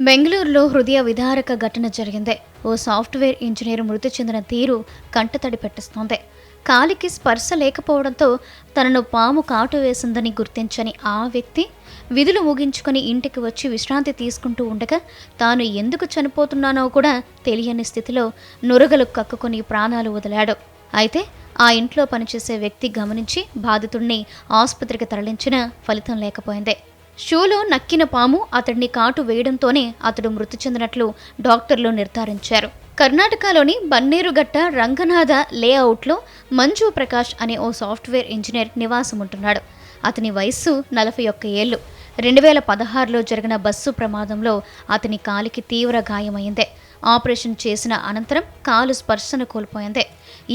బెంగళూరులో హృదయ విదారక ఘటన జరిగింది. ఓ సాఫ్ట్వేర్ ఇంజనీర్ మృతి చెందిన తీరు కంటతడి పెట్టిస్తోంది. కాలికి స్పర్శ లేకపోవడంతో తనను పాము కాటు వేసిందని గుర్తించని ఆ వ్యక్తి విధులు ముగించుకొని ఇంటికి వచ్చి విశ్రాంతి తీసుకుంటూ ఉండగా తాను ఎందుకు చనిపోతున్నానో కూడా తెలియని స్థితిలో నురగలు కక్కుకొని ప్రాణాలు వదిలాడు. అయితే ఆ ఇంట్లో పనిచేసే వ్యక్తి గమనించి బాధితుడిని ఆసుపత్రికి తరలించినా ఫలితం లేకపోయింది. షూలో నక్కిన పాము అతడిని కాటు వేయడంతోనే అతడు మృతి చెందినట్లు డాక్టర్లు నిర్ధారించారు. కర్ణాటకలోని బన్నేరుగట్ట రంగనాథ లేఅవుట్లో మంజు ప్రకాష్ అనే ఓ సాఫ్ట్వేర్ ఇంజనీర్ నివాసం ఉంటున్నాడు అతని వయస్సు నలభై ఒక్క ఏళ్ళు. రెండు వేల పదహారులో జరిగిన బస్సు ప్రమాదంలో అతని కాలికి తీవ్ర గాయమైంది. ఆపరేషన్ చేసిన అనంతరం కాలు స్పర్శను కోల్పోయిందే.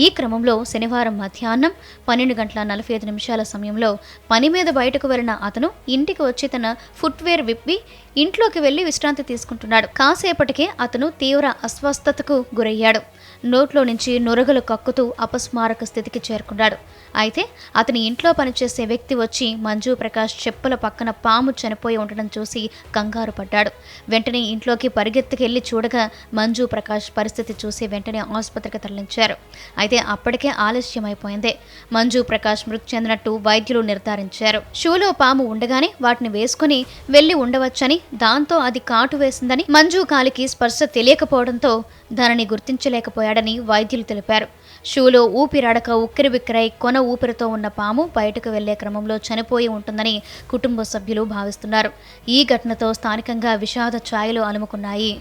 ఈ క్రమంలో శనివారం మధ్యాహ్నం పన్నెండు గంటల నలభై ఐదు నిమిషాల సమయంలో పని మీద బయటకు వెళ్ళిన అతను ఇంటికి వచ్చి తన ఫుట్వేర్ విప్పి ఇంట్లోకి వెళ్ళి విశ్రాంతి తీసుకుంటున్నాడు. కాసేపటికే అతను తీవ్ర అస్వస్థతకు గురయ్యాడు. నోట్లో నుంచి నురగలు కక్కుతూ అపస్మారక స్థితికి చేరుకున్నాడు. అయితే అతని ఇంట్లో పనిచేసే వ్యక్తి వచ్చి మంజు ప్రకాష్ చెప్పుల పక్కన పాము చనిపోయి ఉండడం చూసి కంగారు పడ్డాడు. వెంటనే ఇంట్లోకి పరిగెత్తుకెళ్ళి చూడగా మంజు ప్రకాష్ పరిస్థితి చూసి వెంటనే ఆసుపత్రికి తరలించారు. అయితే అప్పటికే ఆలస్యమైపోయింది. మంజు ప్రకాష్ మృతి చెందినట్టు వైద్యులు నిర్ధారించారు. షూలో పాము ఉండగానే వాటిని వేసుకుని వెళ్ళి ఉండవచ్చని దాంతో అది కాటు వేసిందని మంజు కాలికి స్పర్శ తెలియకపోవడంతో దానిని గుర్తించలేకపోయాడని వైద్యులు తెలిపారు. షూలో ఊపిరాడక ఉక్కిరిబిక్కిరై కొన ఊపిరితో ఉన్న పాము బయటకు వెళ్ళే క్రమంలో చనిపోయి ఉంటుందని కుటుంబ సభ్యులు భావిస్తున్నారు. ఈ ఘటనతో స్థానికంగా విషాద ఛాయలు అలుముకున్నాయి.